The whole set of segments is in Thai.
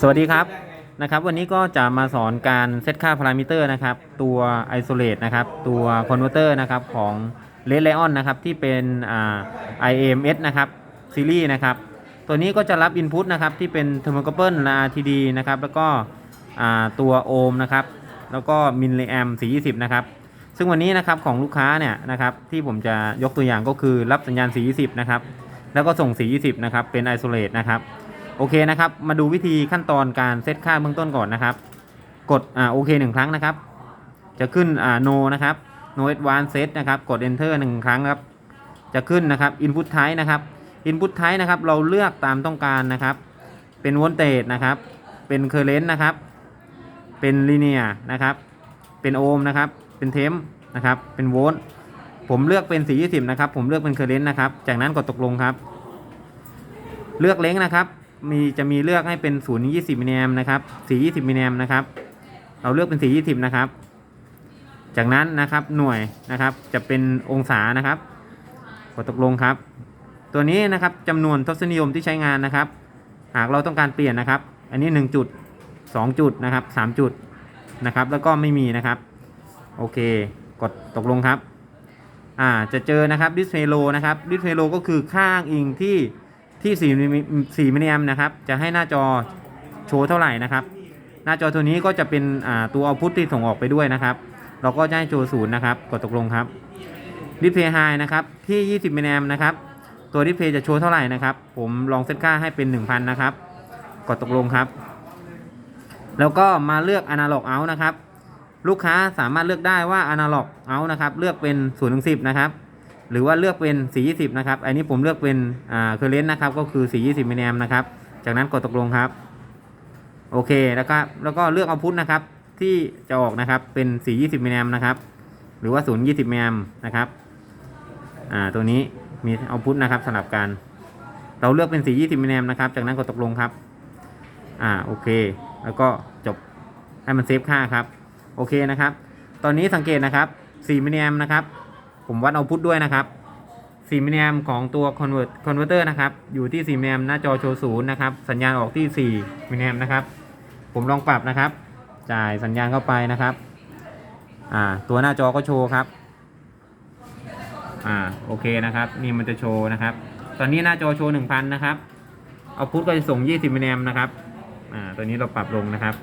สวัสดีครับนะครับ วันนี้ก็จะมาสอนการเซตค่าพารามิเตอร์นะครับ ตัว Isolate นะครับ ตัว Converter นะครับของ Red Lion นนะครับ ที่เป็นอ่า IMS นะครับซีรีส์นะครับ ตัวนี้ก็จะรับ Input นะครับ ที่เป็น Thermocouple และ RTD นะครับ แล้วก็อ่าตัวโอห์มนะครับ แล้วก็มิลลิแอม420 นะครับ ซึ่งวันนี้นะครับของลูกค้าเนี่ยนะครับ ที่ผมจะยกตัวอย่างก็คือรับสัญญาณ420 นะครับ แล้วก็ส่ง420 นะครับ เป็น Isolate นะครับ โอเคนะครับ มาดูวิธีขั้นตอนการเซตค่าเบื้องต้นก่อนนะครับ กดอ่าโอเคหนึ่งครั้งนะครับ จะขึ้นอ่า no นะครับ no advance set นะครับ กด enter หนึ่งครั้งครับ จะขึ้นนะครับ input type นะครับ input type นะครับ เราเลือกตามต้องการนะครับ เป็น voltage นะครับ เป็น current นะครับ เป็น linear นะครับ เป็นโอห์มนะครับ เป็นเทมนะครับ เป็นโวลต์ ผมเลือกเป็น 420 นะครับ ผมเลือกเป็น current นะครับ จากนั้นกดตกลงครับ เลือกเล้งนะครับ มีจะมีเลือกให้เป็น0 20มิลลิแอมนะครับ4 20มิลลิแอมนะครับ เราเลือกเป็น4 20นะครับ จากนั้นนะครับหน่วยนะครับจะเป็นองศานะครับกดตกลงครับ ตัวนี้นะครับจำนวนทศนิยมที่ใช้งานนะครับ หากเราต้องการเปลี่ยนนะครับ อันนี้ 1 จุด 2 จุดนะครับ3จุดนะครับ แล้วก็ไม่มีนะครับ โอเค กดตกลงครับ อ่าจะเจอนะครับดิสเพย์โลนะครับดิสเพย์โลก็คือค่าอ้างอิงที่ ที่4มิ4มิลลิแอมนะครับ จะให้หน้าจอโชว์เท่าไหร่นะครับ หน้าจอตัวนี้ก็จะเป็นตัวเอาพุทที่ส่งออกไปด้วยนะครับ เราก็จะให้โชว์ศูนย์นะครับกดตกลงครับดิสเพย์ไฮนะครับที่ 20มิลลิแอมนะครับ ตัวดิสเพย์จะโชว์เท่าไหร่นะครับ ผมลองเซตค่าให้เป็น 1,000 นะครับ กดตกลงครับ แล้วก็มาเลือก Analog Out นะครับ ลูกค้าสามารถเลือกได้ว่า Analog Out นะครับ เลือกเป็น0ถึง10นะครับ หรือว่าเลือกเป็น 420 นะครับ อันนี้ผมเลือกเป็นอ่า current นะครับ ก็คือ 420มิลลิแอมนะครับ จากนั้นกดตกลงครับ โอเค แล้วก็แล้วก็เลือกเอาพุทนะครับ ที่จะออกนะครับ เป็น 420มิลลิแอมนะครับ หรือว่า 020มิลลิแอมนะครับ อ่า ตัวนี้มีเอาพุทนะครับสลับกัน เราเลือกเป็น 420มิลลิแอมนะครับ จากนั้นกดตกลงครับ อ่า โอเค แล้วก็จบ ให้มันเซฟค่าครับ โอเคนะครับ ตอนนี้สังเกตนะครับ 4มิลลิแอมนะครับ ผมวัดเอาพุทด้วยนะครับ4มิลลิแอมของตัว convert converter นะครับ อยู่ที่4มิลลิแอมหน้าจอโชว์ศูนย์นะครับ สัญญาณออกที่4มิลลิแอมนะครับ ผมลองปรับนะครับ จ่ายสัญญาณเข้าไปนะครับอ่าตัวหน้าจอก็โชว์ครับอ่าโอเคนะครับ นี่มันจะโชว์นะครับ ตอนนี้หน้าจอโชว์1,000นะครับเอาพุทก็จะส่ง 20มิลลิแอมนะครับอ่าตัวนี้เราปรับลงนะครับ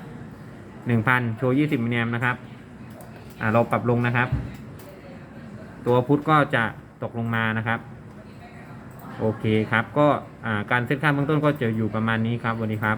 1,000 โชว์ 20มิลลิแอมนะครับอ่าเราปรับลงนะครับ ตัวพุทก็จะตกลงมานะครับ โอเคครับ ก็การเซตค่าเบื้องต้นก็จะอยู่ประมาณนี้ครับวันนี้ครับ